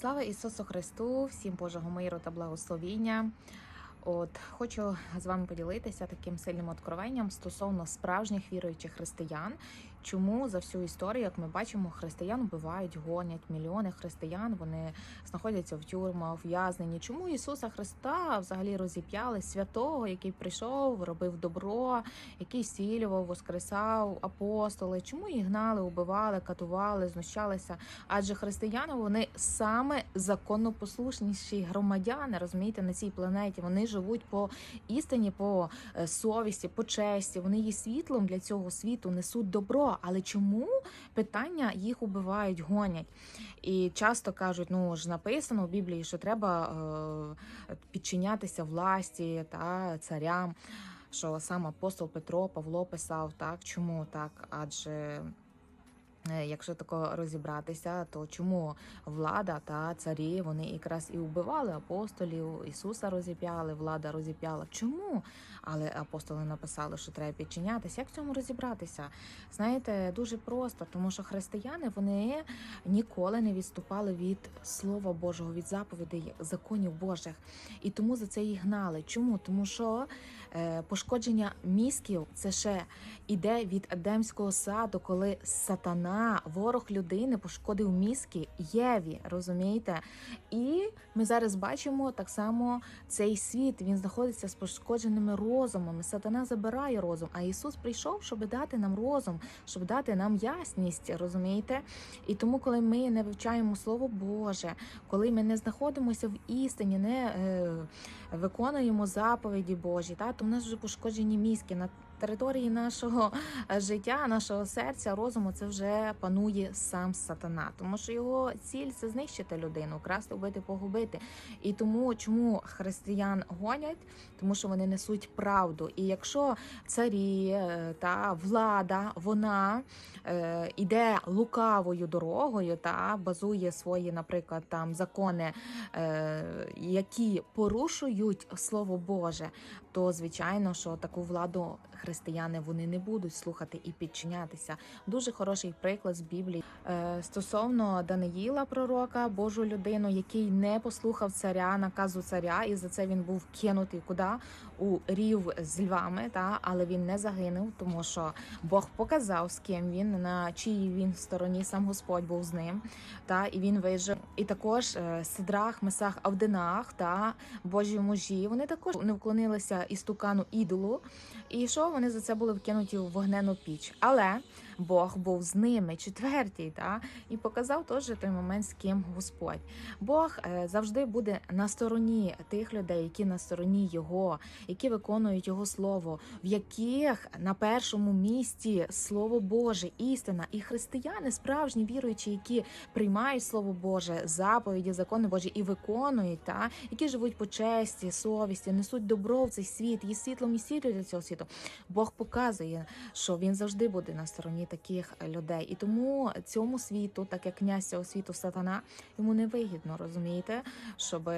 Слава Ісусу Христу, всім Божого миру та благословіння. От хочу з вами поділитися таким сильним откровенням стосовно справжніх віруючих християн. Чому за всю історію, як ми бачимо, християн вбивають, гонять мільйони християн. Вони знаходяться в тюрмах, ув'язнені. Чому Ісуса Христа взагалі розіп'яли святого, який прийшов, робив добро, який зцілював, воскресав апостоли? Чому їх гнали, убивали, катували, знущалися? Адже християни вони саме законопослушніші громадяни, розумієте, на цій планеті. Вони живуть по істині, по е, совісті, по честі. Вони є світлом для цього світу, несуть добро. Але чому питання їх убивають, гонять? І часто кажуть, ну ж написано в Біблії, що треба е, підчинятися власті та царям. Що сам апостол Петро Павло писав так, чому так? Адже Якщо тако розібратися, то чому влада та царі вони якраз і вбивали апостолів, Ісуса розіп'яли, влада розіп'яла. Чому? Але апостоли написали, що треба підчинятися. Як в цьому розібратися? Знаєте, дуже просто, тому що християни вони ніколи не відступали від Слова Божого, від заповідей законів Божих. І тому за це їх гнали. Чому? Тому що е, пошкодження мізків це ще іде від Едемського саду, коли сатана, ворог людини, пошкодив мізки Єві, розумієте? І ми зараз бачимо так само цей світ. Він знаходиться з пошкодженими розумами. Сатана забирає розум, а Ісус прийшов, щоб дати нам розум, щоб дати нам ясність, розумієте? І тому, коли ми не вивчаємо Слово Боже, коли ми не знаходимося в істині, не е, виконуємо заповіді Божі, та то в нас вже пошкоджені мізки території нашого е, життя, нашого серця, розуму, це вже панує сам сатана, тому що його ціль це знищити людину, красти, вбити, погубити. І тому чому християн гонять? Тому що вони несуть правду. І якщо царі е, та влада вона е, іде лукавою дорогою та базує свої, наприклад, там закони, е, які порушують слово Боже, то звичайно, що таку владу християни вони не будуть слухати і підчинятися. Дуже хороший приклад з Біблії Е, стосовно Даниїла, пророка, Божу людину, який не послухав царя, наказу царя, і за це він був кинутий куди у рів з львами. Та але він не загинув, тому що Бог показав, з ким він на чиїй він стороні, сам Господь був з ним. Та і він вижив. І також е, Сидрах, Месах, Авдинах та Божі мужі. Вони також не вклонилися істукану ідолу. І що вони за це були вкинуті в вогнену піч. Але Бог був з ними, четвертій, та і показав теж той момент, з ким Господь. Бог е, завжди буде на стороні тих людей, які на стороні Його, які виконують Його слово, в яких на першому місці Слово Боже, істина і християни, справжні віруючі, які приймають Слово Боже, заповіді, закони Божі і виконують, та які живуть по честі, совісті, несуть добро в цей світ, є світлом і сіллю для цього світу. Бог показує, що він завжди буде на стороні таких людей, і тому цьому світу, так як князь цього світу сатана, йому не вигідно, розумієте, щоб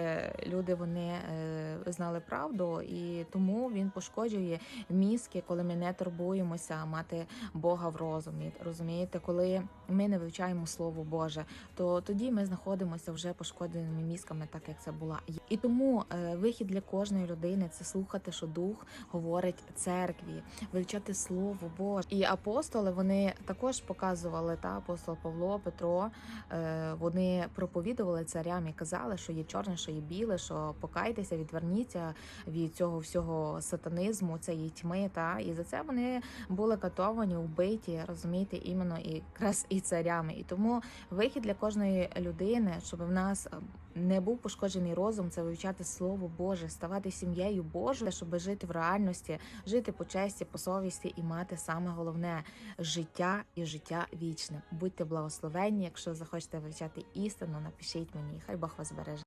люди вони е, знали правду, і тому він пошкоджує мізки, коли ми не турбуємося мати Бога в розумі. Розумієте, коли ми не вивчаємо Слово Боже, то тоді ми знаходимося вже пошкодженими мізками, так як це була. І тому е, вихід для кожної людини це слухати, що дух говорить церкві, вивчати Слово Боже. І апостоли вони також показували та апостол Павло, Петро. е, Вони проповідували царям і казали, що є чорне, що є біле, що покайтеся, відверніться від цього всього сатанизму, цієї тьми. Та і за це вони були катовані, вбиті, розумієте, іменно і якраз і царями. І тому вихід для кожної людини, щоб в нас не був пошкоджений розум, це вивчати слово Боже, ставати сім'єю Божою, щоб жити в реальності, жити по честі, по совісті і мати саме головне життя і життя вічне. Будьте благословенні. Якщо захочете вивчати істину, напишіть мені. Хай Бог вас береже.